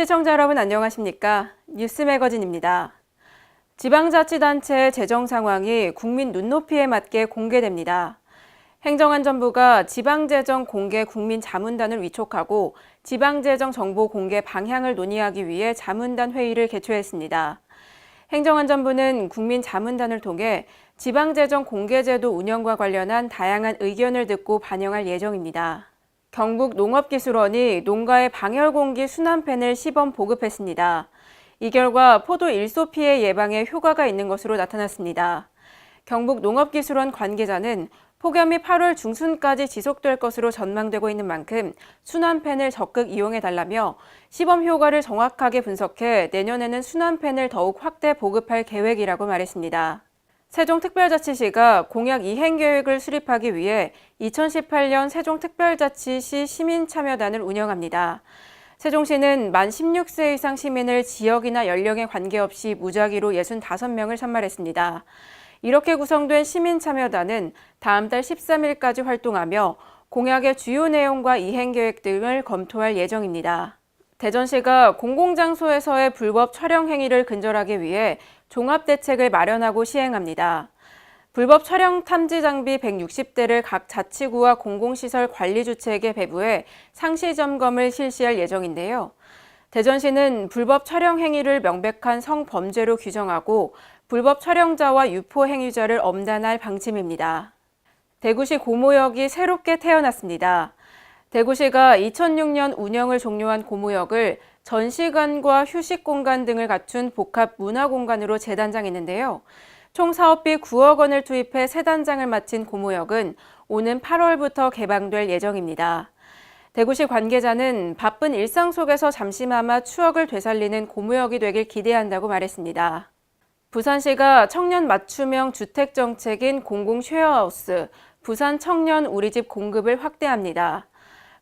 시청자 여러분 안녕하십니까? 뉴스 매거진입니다. 지방자치단체의 재정 상황이 국민 눈높이에 맞게 공개됩니다. 행정안전부가 지방재정 공개 국민 자문단을 위촉하고 지방재정 정보 공개 방향을 논의하기 위해 자문단 회의를 개최했습니다. 행정안전부는 국민 자문단을 통해 지방재정 공개제도 운영과 관련한 다양한 의견을 듣고 반영할 예정입니다. 경북 농업기술원이 농가의 방열공기 순환팬을 시범 보급했습니다. 이 결과 포도 일소 피해 예방에 효과가 있는 것으로 나타났습니다. 경북 농업기술원 관계자는 폭염이 8월 중순까지 지속될 것으로 전망되고 있는 만큼 순환팬을 적극 이용해 달라며 시범 효과를 정확하게 분석해 내년에는 순환팬을 더욱 확대 보급할 계획이라고 말했습니다. 세종특별자치시가 공약 이행 계획을 수립하기 위해 2018년 세종특별자치시 시민참여단을 운영합니다. 세종시는 만 16세 이상 시민을 지역이나 연령에 관계없이 무작위로 65명을 선발했습니다. 이렇게 구성된 시민참여단은 다음 달 13일까지 활동하며 공약의 주요 내용과 이행 계획 등을 검토할 예정입니다. 대전시가 공공장소에서의 불법 촬영 행위를 근절하기 위해 종합대책을 마련하고 시행합니다. 불법 촬영 탐지 장비 160대를 각 자치구와 공공시설 관리 주체에게 배부해 상시 점검을 실시할 예정인데요. 대전시는 불법 촬영 행위를 명백한 성범죄로 규정하고 불법 촬영자와 유포 행위자를 엄단할 방침입니다. 대구시 고모역이 새롭게 태어났습니다. 대구시가 2006년 운영을 종료한 고모역을 전시관과 휴식 공간 등을 갖춘 복합 문화 공간으로 재단장했는데요. 총 사업비 9억 원을 투입해 새 단장을 마친 고모역은 오는 8월부터 개방될 예정입니다. 대구시 관계자는 바쁜 일상 속에서 잠시나마 추억을 되살리는 고무역이 되길 기대한다고 말했습니다. 부산시가 청년 맞춤형 주택 정책인 공공 쉐어하우스 부산 청년 우리집 공급을 확대합니다.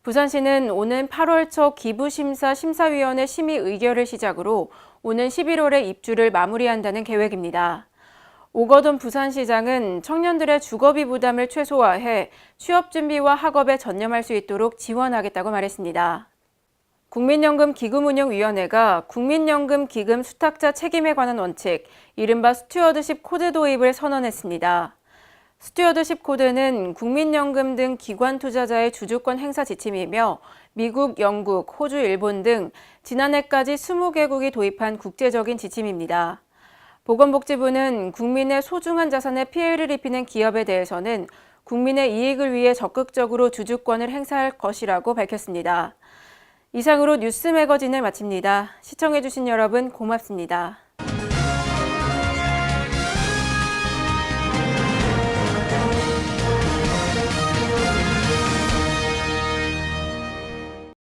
부산시는 오는 8월 초 기부심사 심사위원회 심의 의결을 시작으로 오는 11월에 입주를 마무리한다는 계획입니다. 오거돈 부산시장은 청년들의 주거비 부담을 최소화해 취업 준비와 학업에 전념할 수 있도록 지원하겠다고 말했습니다. 국민연금기금운용위원회가 국민연금 기금 수탁자 책임에 관한 원칙, 이른바 스튜어드십 코드 도입을 선언했습니다. 스튜어드십 코드는 국민연금 등 기관 투자자의 주주권 행사 지침이며 미국, 영국, 호주, 일본 등 지난해까지 20개국이 도입한 국제적인 지침입니다. 보건복지부는 국민의 소중한 자산에 피해를 입히는 기업에 대해서는 국민의 이익을 위해 적극적으로 주주권을 행사할 것이라고 밝혔습니다. 이상으로 뉴스 매거진을 마칩니다. 시청해주신 여러분 고맙습니다.